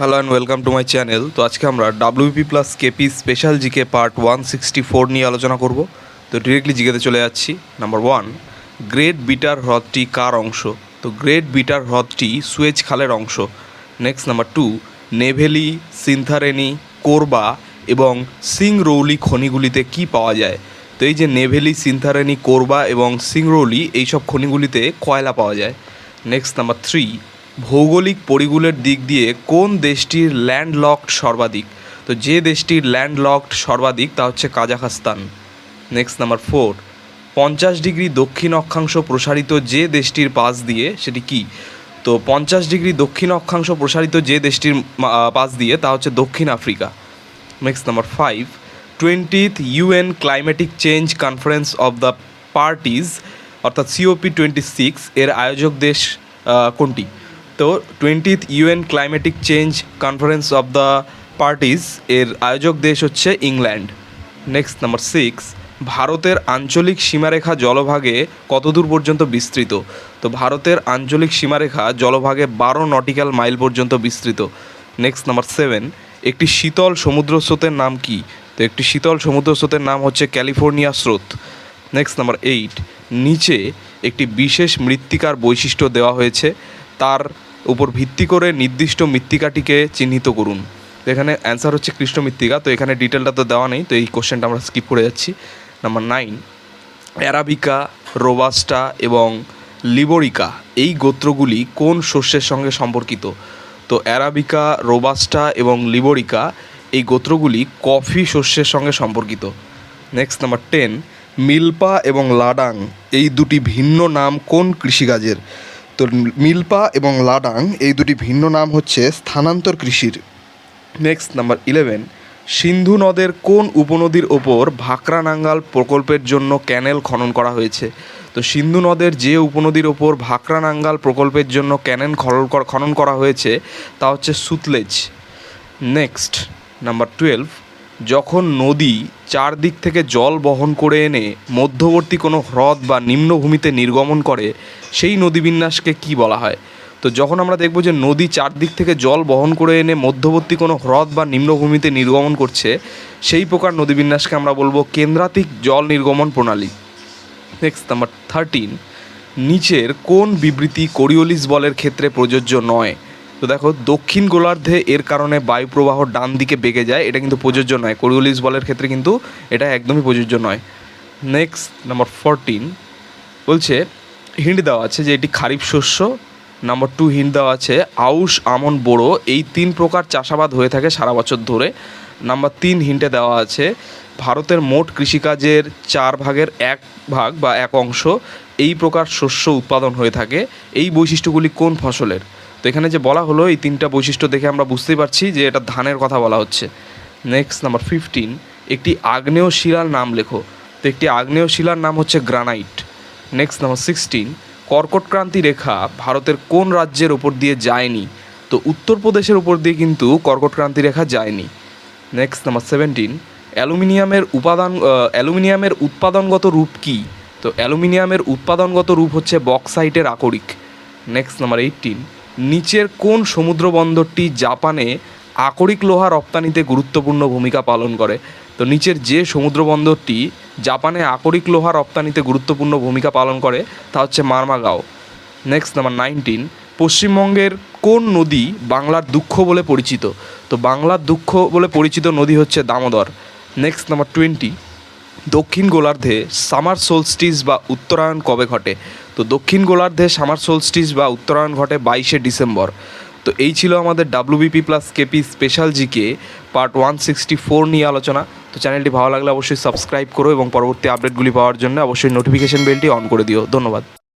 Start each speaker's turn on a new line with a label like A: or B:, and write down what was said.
A: Hello and welcome to my channel তো আজকে আমরা WP plus KP special GK part one sixty four নিয়ে আলোচনা করব। তো ডিরেক্টলি জিকেতে চলে যাচ্ছি। নাম্বার ওয়ান গ্রেট বিটার হ্রদটি কার অংশ? তো গ্রেট বিটার হ্রদটি সুয়েজ খালের অংশ। Next number two Neyveli, Singareni, Korba এবং সিংরৌলি খনিগুলিতে কি পাওয়া যায়? তো এই যে নেভেলি, সিনথারেনি, কোরবা এবং সিংরৌলি, এইসব খনিগুলিতে কয়লা পাওয়া যায়? নেক্সট নাম্বার থ্রি ভৌগোলিক পরিগুলের দিক দিয়ে কোন দেশটির ল্যান্ডলকড সর্বাধিক? তো যে দেশটির ল্যান্ডলকড সর্বাধিক তা হচ্ছে কাজাখস্তান। নেক্সট নাম্বার ফোর পঞ্চাশ ডিগ্রি দক্ষিণ অক্ষাংশ প্রসারিত যে দেশটির পাশ দিয়ে, সেটি কি? তো পঞ্চাশ ডিগ্রি দক্ষিণ অক্ষাংশ প্রসারিত যে দেশটির পাশ দিয়ে, তা হচ্ছে দক্ষিণ Africa. Next number five twentieth UN climatic change conference of the parties অর্থাৎ সিওপি টোয়েন্টি সিক্স এর আয়োজক দেশ কোনটি? তো twentieth UN climatic change conference of the parties এর আয়োজক দেশ হচ্ছে ইংল্যান্ড। নেক্সট নাম্বার সিক্স ভারতের আঞ্চলিক সীমারেখা জলভাগে কতদূর পর্যন্ত বিস্তৃত? তো ভারতের আঞ্চলিক সীমারেখা জলভাগে বারো নটিক্যাল মাইল পর্যন্ত বিস্তৃত। নেক্সট নাম্বার সেভেন একটি শীতল সমুদ্র স্রোতের নাম কি? তো একটি শীতল সমুদ্র স্রোতের নাম হচ্ছে ক্যালিফোর্নিয়া স্রোত। নেক্সট নাম্বার এইট নিচে একটি বিশেষ মৃত্তিকার বৈশিষ্ট্য দেওয়া হয়েছে। তার উপর ভিত্তি করে নির্দিষ্ট মৃত্তিকাটিকে চিহ্নিত করুন। এখানে অ্যান্সার হচ্ছে কৃষ্ণ মৃত্তিকা, তো এখানে ডিটেলটা তো দেওয়া নেই, তো এই কোশ্চেনটা আমরা স্কিপ করে যাচ্ছি। নাম্বার নাইন অ্যারাবিকা রোবাস্টা এবং লিবোরিকা এই গোত্রগুলি কোন শস্যের সঙ্গে সম্পর্কিত? তো অ্যারাবিকা রোবাস্টা এবং লিবোরিকা এই গোত্রগুলি কফি শস্যের সঙ্গে সম্পর্কিত। নেক্সট নাম্বার টেন মিল্পা এবং লাডাং এই দুটি ভিন্ন নাম কোন কৃষিকাজের? তো মিল্পা এবং লাডাং, এই দুটি ভিন্ন নাম হচ্ছে স্থানান্তর কৃষির। Next, number eleven. সিন্ধু নদের কোন উপনদীর ওপর ভাকরা নাঙ্গাল প্রকল্পের জন্য ক্যানেল খনন করা হয়েছে? তো সিন্ধু নদের যে উপনদীর ওপর ভাকরা নাঙ্গাল প্রকল্পের জন্য ক্যানেল খনন করা- খনন করা হয়েছে, তা হচ্ছে সুতলেজ। Next, number twelve. যখন নদী চারদিক থেকে জল বহন করে এনে মধ্যবর্তী কোনো হ্রদ বা নিম্নভূমিতে নির্গমন করে, সেই নদীবিন্যাসকে কি বলা হয়? তো যখন আমরা দেখব যে নদী চারদিক থেকে জল বহন করে এনে মধ্যবর্তী কোনো হ্রদ বা নিম্নভূমিতে নির্গমন করছে, সেই প্রকার নদীবিন্যাসকে আমরা বলব কেন্দ্রাতিক জল নির্গমন প্রণালী। নেক্সট নাম্বার থার্টিন নিচের কোন বিবৃতি কোরিওলিস বলের ক্ষেত্রে প্রযোজ্য নয়? তো দেখো, দক্ষিণ গোলার্ধে এর কারণে বায়ু প্রবাহ ডান দিকে বেগে যায়, এটা কিন্তু প্রযোজ্য নয়। কোরিওলিস বলের ক্ষেত্রে কিন্তু এটা একদমই প্রযোজ্য নয়। নেক্সট নাম্বার ফোরটিন বলছে হিন্ট দেওয়া আছে যে এটি খারিফ শস্য। নাম্বার টু হিন্ট দেওয়া আছে, আউশ, আমন বোড়ো এই তিন প্রকার চাষাবাদ হয়ে থাকে সারা বছর ধরে। নাম্বার তিন হিন্টে দেওয়া আছে, ভারতের মোট কৃষিকাজের চার ভাগের এক ভাগ বা এক অংশ এই প্রকার শস্য উৎপাদন হয়ে থাকে। এই বৈশিষ্ট্যগুলি কোন ফসলের? তো এখানে যে বলা হলো, এই তিনটা বৈশিষ্ট্য দেখে আমরা বুঝতেই পারছি যে এটা ধানের কথা বলা হচ্ছে। নেক্সট নাম্বার ফিফটিন একটি আগ্নেয় শিলার নাম লেখো। তো একটি আগ্নেয় শিলার নাম হচ্ছে গ্রানাইট নেক্সট নাম্বার সিক্সটিন কর্কটক্রান্তি রেখা ভারতের কোন রাজ্যের ওপর দিয়ে যায়নি? তো উত্তরপ্রদেশের উপর দিয়ে কিন্তু কর্কটক্রান্তি রেখা যায়নি। নেক্সট নাম্বার সেভেন্টিন অ্যালুমিনিয়ামের উপাদান অ্যালুমিনিয়ামের উৎপাদনগত রূপ কী? তো অ্যালুমিনিয়ামের উৎপাদনগত রূপ হচ্ছে বক্সাইটের আকরিক। নেক্সট নাম্বার এইটিন নিচের কোন সমুদ্র বন্দরটি জাপানে আকরিক লোহা রপ্তানিতে গুরুত্বপূর্ণ ভূমিকা পালন করে? তো নিচের যে সমুদ্র বন্দরটি জাপানে আকরিক লোহা রপ্তানিতে গুরুত্বপূর্ণ ভূমিকা পালন করে, তা হচ্ছে মারমাগাঁও। নেক্সট নাম্বার নাইনটিন পশ্চিমবঙ্গের কোন নদী বাংলার দুঃখ বলে পরিচিত? তো বাংলার দুঃখ বলে পরিচিত নদী হচ্ছে দামোদর। নেক্সট নাম্বার টোয়েন্টি দক্ষিণ গোলার্ধে সামার সোলস্টিস বা উত্তরায়ণ কবে ঘটে? তো দক্ষিণ গোলার্ধে সামার সোলস্টিস বা উত্তরায়ণ ঘটে বাইশে ডিসেম্বর। তো এই ছিল আমাদের WBP plus KP special GK part one sixty four নিয়ে আলোচনা। তো চ্যানেলটি ভালো লাগলে অবশ্যই সাবস্ক্রাইব করো এবং পরবর্তী আপডেটগুলি পাওয়ার জন্য অবশ্যই নোটিফিকেশন বেলটি অন করে দিও। ধন্যবাদ।